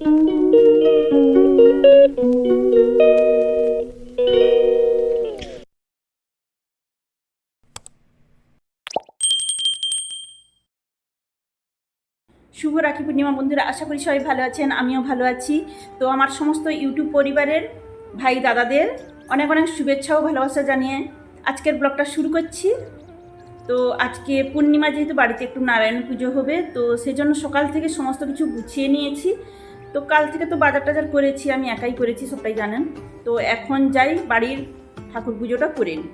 শুভ রাখি পূর্ণিমা বন্ধুরা, আশা করি সবাই ভালো আছেন, আমিও ভালো আছি। তো আমার সমস্ত ইউটিউব পরিবারের ভাই দাদাদের অনেক অনেক শুভেচ্ছা ও ভালোবাসা জানিয়ে আজকের ব্লগটা শুরু করছি। তো আজকে পূর্ণিমা যেহেতু বাড়িতে একটু নারায়ণ পুজো হবে, তো সেই জন্য সকাল থেকে সমস্ত কিছু গুছিয়ে নিয়েছি। তো কাল থেকে তো বাজার টাজার করেছি, আমি একাই করেছি সবটাই জানেন। তো এখন যাই বাড়ির ঠাকুর পুজোটা করে নিই।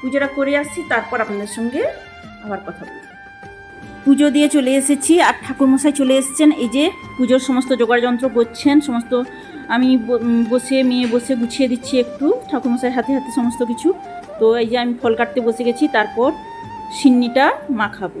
পুজোটা করে আসছি, তারপর আপনাদের সঙ্গে আবার কথা বলব। পুজো দিয়ে চলে এসেছি, আর ঠাকুরমশাই চলে এসেছেন, এই যে পুজোর সমস্ত জোগাড় যন্ত্র করছেন, সমস্ত আমি বসে, মেয়ে বসে গুছিয়ে দিচ্ছি একটু ঠাকুরমশাই হাতে হাতে সমস্ত কিছু। তো এই যে আমি ফল কাটতে বসে গেছি, তারপর সিন্নিটা মাখাবো।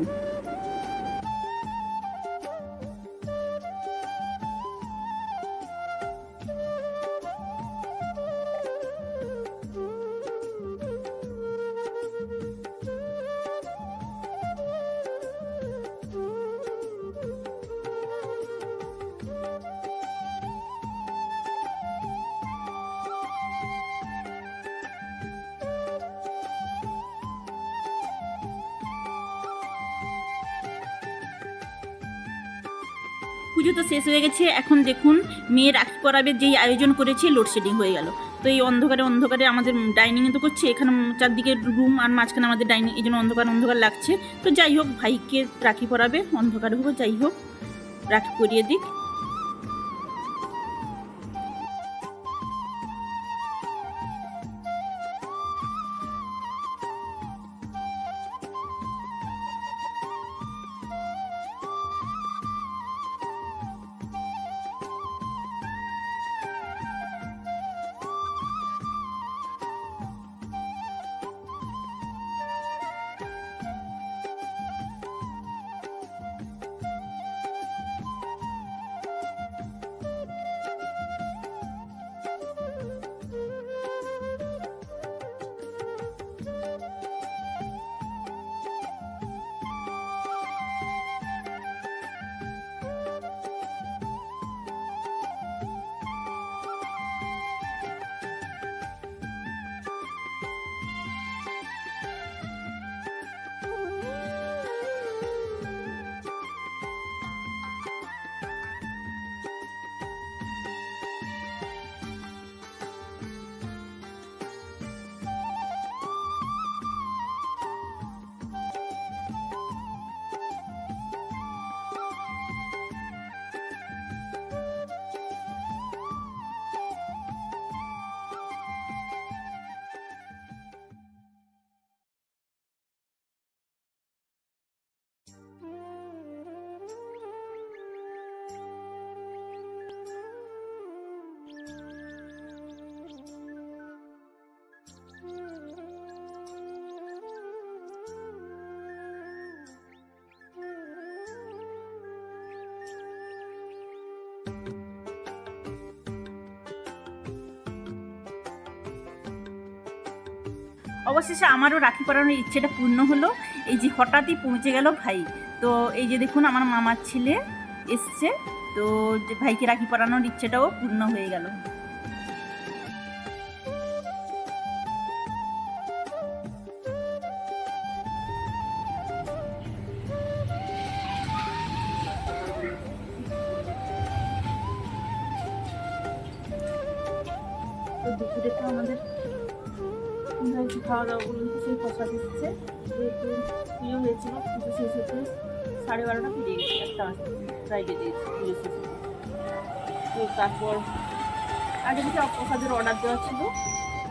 পুজো তো শেষ হয়ে গেছে। এখন দেখুন, মেয়ের রাখি পরাবে যেই আয়োজন করেছে লোডশেডিং হয়ে গেল। তো এই অন্ধকারে অন্ধকারে আমাদের ডাইনিংয়ে তো করছে, এখানে চারদিকে রুম আর মাঝখানে আমাদের ডাইনিং এই জন্য অন্ধকার অন্ধকার লাগছে। তো যাই হোক, ভাইকে রাখি পরাবে, অন্ধকার হোক, যাই হোক, রাখি পরিয়ে দিক। অবশেষে আমারও রাখি পরানোর ইচ্ছেটা পূর্ণ হলো। এই যে হঠাৎই পৌঁছে গেল ভাই। তো এই যে দেখুন, আমার মামার ছেলে এসছে। তো ভাইকে রাখি পরানোর ইচ্ছেটাও পূর্ণ হয়ে গেল। দুপুরে তো আমাদের হয়েছে খাওয়া দাওয়া তো সেই কষা দিচ্ছে। যেহেতু পুজো হয়েছিল, পুজো শেষ হতে সাড়ে বারোটা পেরিয়ে গেছে একটা প্রায় বেজে পুজো শেষ তো তারপর আগে থেকে প্রসাদের অর্ডার দেওয়া ছিল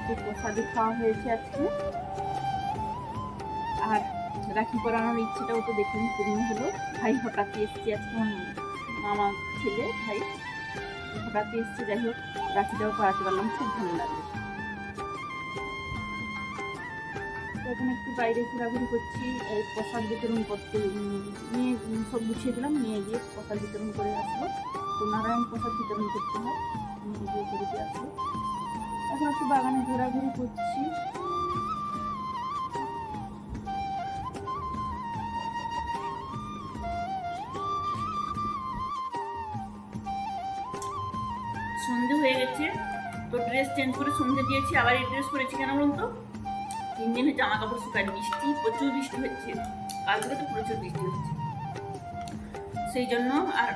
তো প্রসাদে খাওয়া হয়েছে আজকে। আর রাখি পরানোর ইচ্ছেটাও তো দেখুন পূর্ণ হলো। ভাই হঠাৎ এসছে আজকে মামা ছেলে, ভাই। হঠাৎ এসছে, যাই হোক, রাখিটাও পড়াতে পারলাম, খুব ভালো লাগল। এখন একটু বাইরে ঘোরাঘুরি করছি প্রসাদ বিতরণ করতে নিয়ে সব গুছিয়ে দিলাম, নিয়ে গিয়ে প্রসাদ বিতরণ করে আসব তো নারায়ণ প্রসাদ বিতরণ করতে হয়, নিয়ে গিয়ে করে দিয়ে আসব এখন একটু বাগানে ঘোরাঘুরি করছি। সন্ধে হয়ে গেছে, তো ড্রেস চেঞ্জ করে সন্ধে দিয়েছি, আবার এই ড্রেস করেছি কেন বলুন তো তিন দিনে জামা কাপড় শুকায় বৃষ্টি প্রচুর বৃষ্টি হচ্ছে। কালকে তো প্রচুর বৃষ্টি হচ্ছে। সেই জন্য আর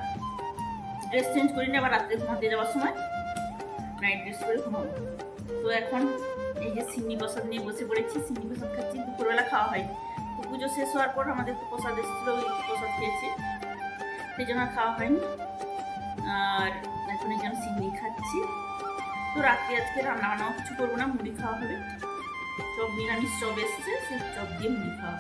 ড্রেস চেঞ্জ করিনি, আবার রাত্রে ঘুমাতে যাওয়ার সময় নাইট ড্রেস করে ঘুমাবো। তো এখন এই যে সিন্নি প্রসাদ নিয়ে বসে পড়েছি, সিন্নি প্রসাদ খাচ্ছি, দুপুরবেলা খাওয়া হয়। তো পুজো শেষ হওয়ার পর আমাদের তো প্রসাদ এসেছিল, ওই প্রসাদ খেয়েছি। সেই জন্য খাওয়া হয়নি। আর এখন এই জন্য সিন্নি খাচ্ছি। তো রাত্রে আজকে রান্না বান্নাও কিছু করব না, মুড়ি খাওয়া হবে। চপ নিরামিষ চপ এসছে সেই চপ দিয়ে মুড়ি খাওয়া